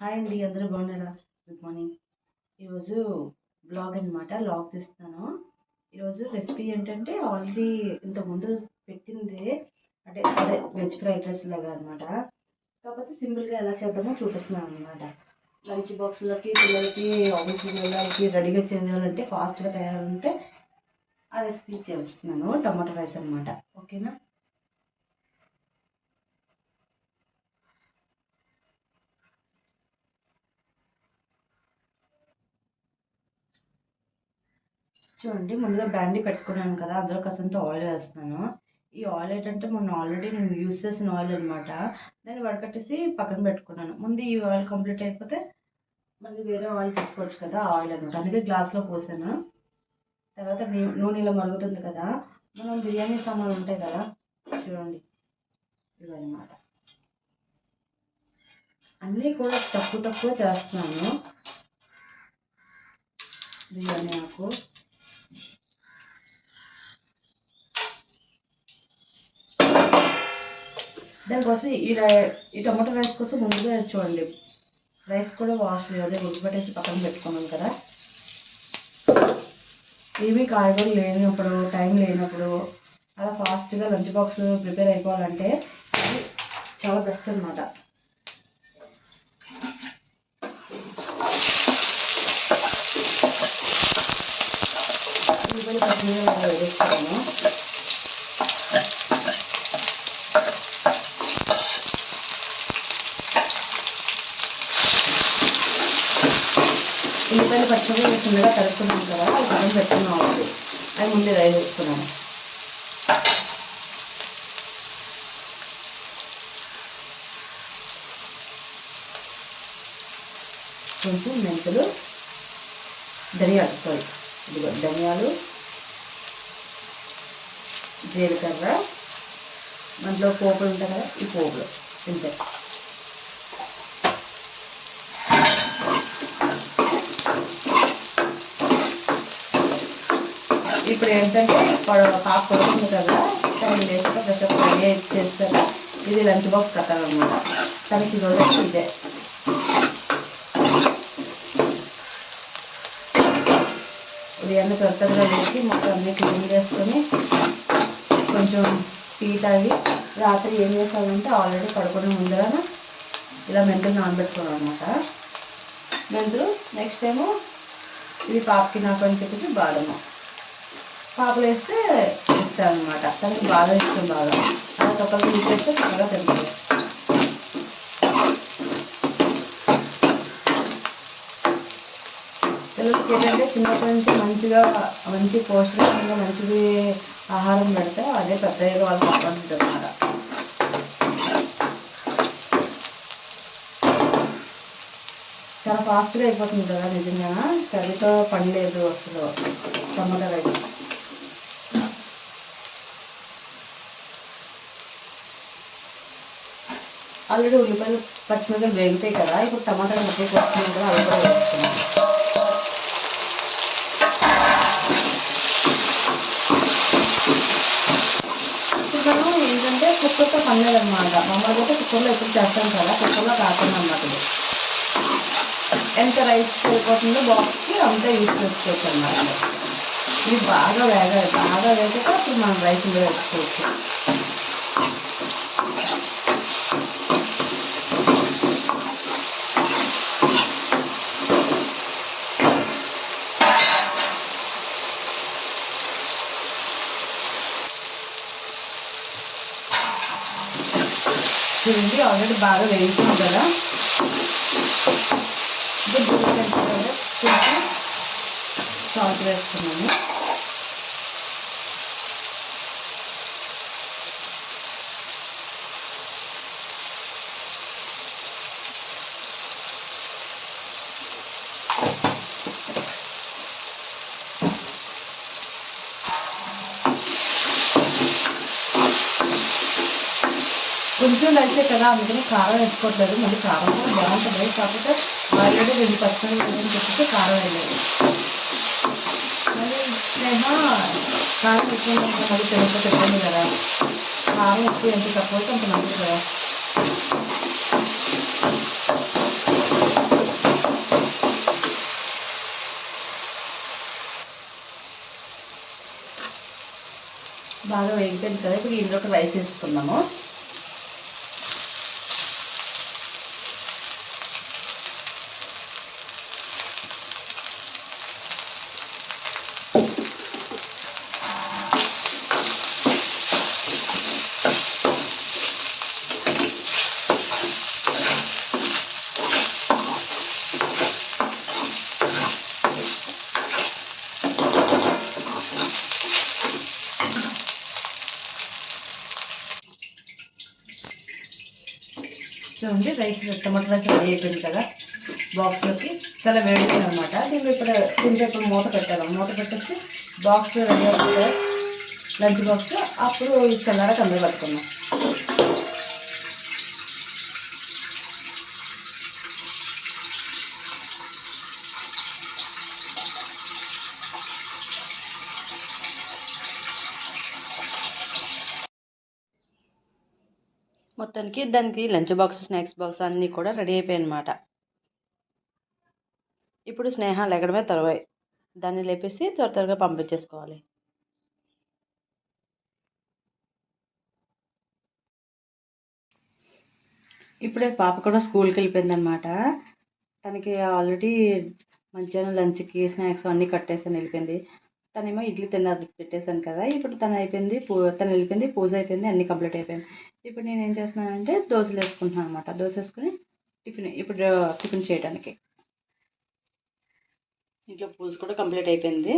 Hi అండి అందరూ బాగున్నారా? గుడ్ మార్నింగ్ ఈరోజు బ్లాగ్ అనమాట లాగ్ తీస్తున్నాను ఈరోజు రెసిపీ ఏంటంటే ఆల్రెడీ ఇంతకుముందు పెట్టింది అంటే అదే వెజ్ ఫ్రైడ్ రైస్ లాగా అనమాట కాకపోతే సింపుల్గా ఎలా చేద్దామో చూపిస్తున్నాను అనమాట లంచ్ బాక్స్లోకి పిల్లలకి ఆఫీస్ పిల్లలకి రెడీగా చేయాలంటే ఫాస్ట్గా తయారంటే ఆ రెసిపీ చేస్తున్నాను టమాటో రైస్ అనమాట ఓకేనా చూడండి ముందుగా బ్యాండీ పెట్టుకున్నాను కదా అందులో కాసంత ఆయిల్ వేస్తున్నాను. ఈ ఆయిల్ ఏంటంటే మొన్న ఆల్రెడీ నేను యూస్ చేసిన ఆయిల్ అనమాట దాన్ని వడకట్టేసి పక్కన పెట్టుకున్నాను. ముందు ఈ ఆయిల్ కంప్లీట్ అయిపోతే మళ్ళీ వేరే ఆయిల్ తీసుకోవచ్చు కదా ఆయిల్ అనమాట అందుకే గ్లాస్లో పోసాను. తర్వాత నూనె ఇలా మరుగుతుంది కదా. మనం బిర్యానీ సామాన్లు ఉంటాయి కదా చూడండి. ఇవన్నమాట అన్నీ కూడా తక్కువ తక్కువ చేస్తున్నాను. బిర్యానీ ఆకు. దానికోసం ఈ ఈ టమాటో రైస్ కోసం ముందుగా చూడండి. రైస్ కూడా వాష్ అదే ఉడకబెట్టేసి పక్కన పెట్టుకున్నాం కదా. ఏమీ కాయగూరలు లేనప్పుడు టైం లేనప్పుడు అలా ఫాస్ట్గా లంచ్ బాక్స్ ప్రిపేర్ అయిపోవాలంటే ఇది చాలా బెస్ట్ అనమాట ఉల్లిపాయలు పచ్చిమిరపకాయలు ఉల్లిపాయలు పచ్చిమిరపకాయలు చిన్నగా కలుపుకున్నాం కదా అది పెట్టుకున్నాం అది అది ముందే రైస్ వేసుకున్నాను కొంచెం మెంతులు ధనియాలు సారీ ఇదిగో ధనియాలు జీలకర్ర దాంట్లో పోపులు ఉంటాయి కదా ఈ పోపులు ఇంతే. ఇప్పుడు ఏంటంటే పడ- పాప పడుతుంది కదా తనకి లేచాక ఫ్రెష్ అప్ చేస్తారు? ఇది లంచ్ బాక్స్ కట్టాలన్నమాట. తనకి ఈరోజు ఇదే. ఉదయాన్నే త్వరగా వేసి మొత్తం అన్ని క్లీన్ చేసుకొని కొంచెం టీ తాగి రాత్రి ఏం చేస్తామంటే ఆల్రెడీ పడుకునే ముందరన ఇలా మెంతులు నానబెట్టుకోవడం అనమాట మెంతులు నెక్స్ట్ ఏమో ఇది పాపకి నాకు అని చెప్పేసి బాదము. పాపలు వేస్తే ఇస్తాను అనమాట తనకి బాగా. ఇష్టం బాగా అలా తొక్కలు తీసేస్తే బాగా తింటుంది పిల్లలకి ఏంటంటే చిన్నప్పటి నుంచి మంచిగా మంచి పౌష్టికంగా మంచిది ఆహారం పెడితే అదే పెద్దగా వాళ్ళు కాపాడుతుంది చాలా ఫాస్ట్గా అయిపోతుంది కదా నిజంగా కర్రీతో పని లేదు అసలు. టమాటా రైస్. ఆల్రెడీ ఉల్లిపాయలు పచ్చిమిరపకాయలు వేగుతాయి కదా ఇప్పుడు టమాటాలు ముక్కలు వస్తున్నాయి కదా అవి కూడా వేస్తున్నాం ఇప్పుడు మనం ఏంటంటే కుక్కర్తో పనిలేదు అనమాట మామూలుగా అయితే కుక్కర్లో ఎప్పుడు చేస్తాం కదా కుక్కర్లో కాకుండా అన్నమాట ఇది. ఎంత రైస్ అయిపోతుందో బాక్స్కి అంతా యూస్ చేసుకోవచ్చు అన్నమాట. ఇది బాగా వేగాలి బాగా వేగాక అప్పుడు మనం రైస్ మీద వేసుకోవచ్చు చూడండి ఆల్రెడీ బాగా వేయించాం కదా. ఇప్పుడు జీలకర్ర కొంచెం సాల్ట్ వేస్తున్నాము కొంచెం అయితే కదా అందుకని కారం వేసుకోవట్లేదు మళ్ళీ కారం కూడా బాగుంటుంది. కాకపోతే ఆల్రెడీ రెండు పచ్చడి వేయని చెప్పితే కారం వేయలేదు. కారం ఎక్కువ తెలుగు పెట్టండి కదా. కారం ఎక్కువ ఎంత తక్కువ అంత మంచిది కదా. బాగా వేగిపోయింది కదా. ఇప్పుడు ఇందులో ఒక రైస్ వేసుకుందాము. ఉంది. రైస్ టమాటా రైస్ రెడీ అయిపోయింది కదా. బాక్స్లోకి చాలా వేడిపోయింది అనమాట దీన్ని ఇప్పుడు కొంచెం ఇప్పుడు మూత పెట్టాలి. మూత పెట్టేసి బాక్స్ రెడీ అవుతుంది లంచ్ బాక్స్ అప్పుడు చల్లారా కంద పట్టుకున్నాం మొత్తానికి దానికి లంచ్ బాక్స్ స్నాక్స్ బాక్స్ అన్నీ కూడా రెడీ అయిపోయాయి అనమాట ఇప్పుడు స్నేహ లెగడమే తరువాయి. దాన్ని లేపేసి త్వర త్వరగా పంపించేసుకోవాలి. ఇప్పుడే పాప కూడా స్కూల్కి వెళ్ళిపోయింది అనమాట తనకి ఆల్రెడీ మధ్యాహ్నం లంచ్కి స్నాక్స్ అన్నీ కట్టేసాను వెళ్ళిపోయింది. తనేమో ఇడ్లీ తిన్నది పెట్టేశాను కదా. ఇప్పుడు తను అయిపోయింది పూ తను వెళ్ళిపోయింది పూజ అయిపోయింది అన్నీ కంప్లీట్ అయిపోయింది. ఇప్పుడు నేను ఏం చేస్తున్నానంటే దోశలు వేసుకుంటున్నాను అనమాట దోశ వేసుకుని టిఫిన్ ఇప్పుడు టిఫిన్ చేయడానికి ఇంట్లో పూజ కూడా కంప్లీట్ అయిపోయింది.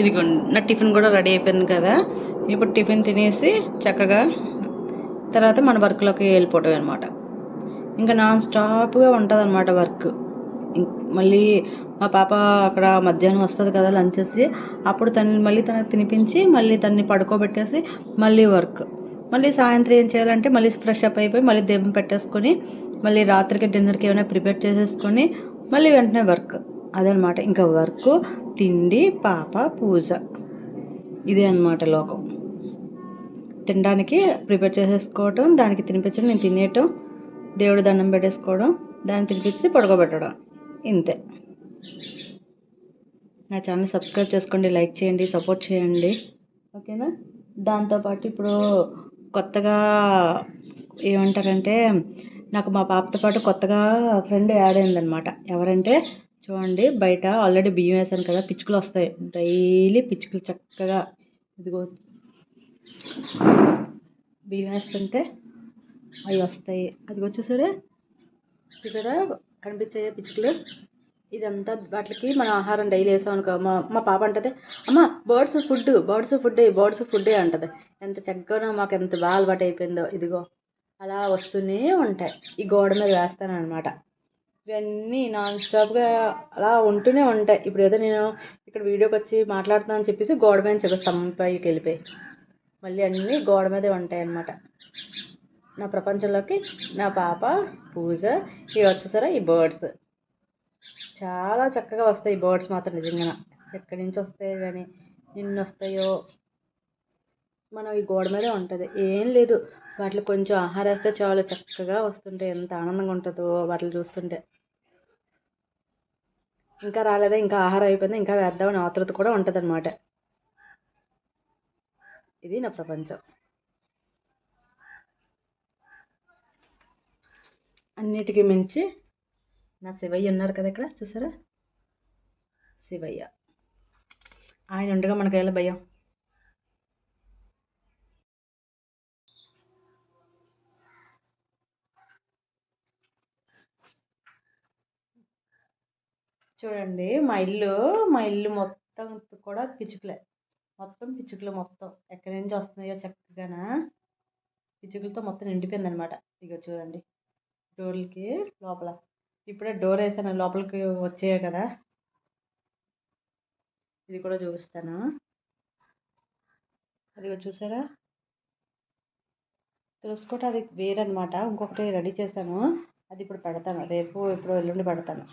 ఇది నా టిఫిన్ కూడా రెడీ అయిపోయింది కదా. ఇప్పుడు టిఫిన్ తినేసి చక్కగా తర్వాత మన వర్క్లోకి వెళ్ళిపోవటం అనమాట ఇంకా నాన్ స్టాప్గా ఉంటుంది అనమాట వర్క్. మళ్ళీ మా పాప అక్కడ మధ్యాహ్నం వస్తుంది కదా లంచ్ చేసి అప్పుడు తను మళ్ళీ తనకు తినిపించి మళ్ళీ తనని పడుకోబెట్టేసి మళ్ళీ వర్క్. మళ్ళీ సాయంత్రం ఏం చేయాలంటే మళ్ళీ ఫ్రెష్ అప్ అయిపోయి మళ్ళీ దెబ్బం పెట్టేసుకొని మళ్ళీ రాత్రికి డిన్నర్కి ఏమైనా ప్రిపేర్ చేసేసుకొని మళ్ళీ వెంటనే వర్క్. అదనమాట. ఇంకా వర్క్ తిండి పాప పూజ. ఇదే అనమాట లోకం. తినడానికి ప్రిపేర్ చేసేసుకోవటం దానికి తినిపించడం నేను తినేయటం దేవుడు దండం పెట్టేసుకోవడం దాన్ని తినిపించి పడుకోబెట్టడం. ఇంతే. నా ఛానల్ సబ్స్క్రైబ్ చేసుకోండి లైక్ చేయండి సపోర్ట్ చేయండి. ఓకేనా? దాంతోపాటు ఇప్పుడు కొత్తగా ఏమంటారంటే నాకు మా పాపతో పాటు కొత్తగా ఫ్రెండ్ యాడ్ అయిందనమాట ఎవరంటే చూడండి బయట ఆల్రెడీ బియ్యం వేసాను కదా పిచ్చుకలు వస్తాయి. డైలీ పిచ్చుకలు చక్కగా ఇదిగో బియ్యం వేస్తుంటే అవి వస్తాయి. అది వచ్చేసరే చూసారా? కనిపించాయి పిచ్చుకలు. ఇదంతా వాటికి మనం ఆహారం డైలీ వేసాం అనుకో. మా మా పాప అంటది అమ్మ birds food birds food birds food అంటది. ఎంత చక్కగా మాకు ఎంత బాగా అలవాటు అయిపోయిందో. ఇదిగో అలా వస్తూనే ఉంటాయి. ఈ గోడ మీద వేస్తాను అనమాట ఇవన్నీ నాన్ స్టాప్గా అలా ఉంటూనే ఉంటాయి. ఇప్పుడు ఏదో నేను ఇక్కడ వీడియోకి వచ్చి మాట్లాడుతున్నాను అని చెప్పేసి గోడ మీద చెప్పి పైకి వెళ్ళిపోయి మళ్ళీ అన్నీ గోడ మీదే ఉంటాయి అన్నమాట నా ప్రపంచంలోకి నా పాప పూజ ఇవి వచ్చేసారా ఈ బర్డ్స్. చాలా చక్కగా వస్తాయి ఈ బర్డ్స్ మాత్రం నిజంగా ఎక్కడి నుంచి వస్తాయో కానీ నిన్న వస్తాయో మనం ఈ గోడ మీదే ఉంటుంది. ఏం లేదు. వాటిలో కొంచెం ఆహారం వేస్తే చాలు. చక్కగా వస్తుంటే ఎంత ఆనందంగా ఉంటుందో వాటిని చూస్తుంటే. ఇంకా రాలేదా? ఇంకా ఆహారం అయిపోయింది? ఇంకా వేద్దామని ఆతృత కూడా ఉంటుంది అన్నమాట ఇది నా ప్రపంచం. అన్నిటికీ మించి నా శివయ్య ఉన్నారు కదా ఇక్కడ చూసారా? శివయ్య. ఆయన ఉండగా మనకి ఎలా భయం? చూడండి మా ఇల్లు మా ఇల్లు మొత్తం కూడా పిచ్చుకలే. మొత్తం పిచ్చుకలు మొత్తం. ఎక్కడి నుంచి వస్తున్నాయో చక్కగా పిచ్చుకలతో మొత్తం నిండిపోయింది అనమాట ఇక చూడండి. డోర్లకి లోపల. ఇప్పుడే డోర్ వేసాను లోపలికి వచ్చాయి కదా. ఇది కూడా చూపిస్తాను. అది చూసారా? తెలుసుకోట అది వేరనమాట ఇంకొకటి రెడీ చేశాను. అది ఇప్పుడు పెడతాను. రేపు ఇప్పుడు ఎల్లుండి పెడతాను.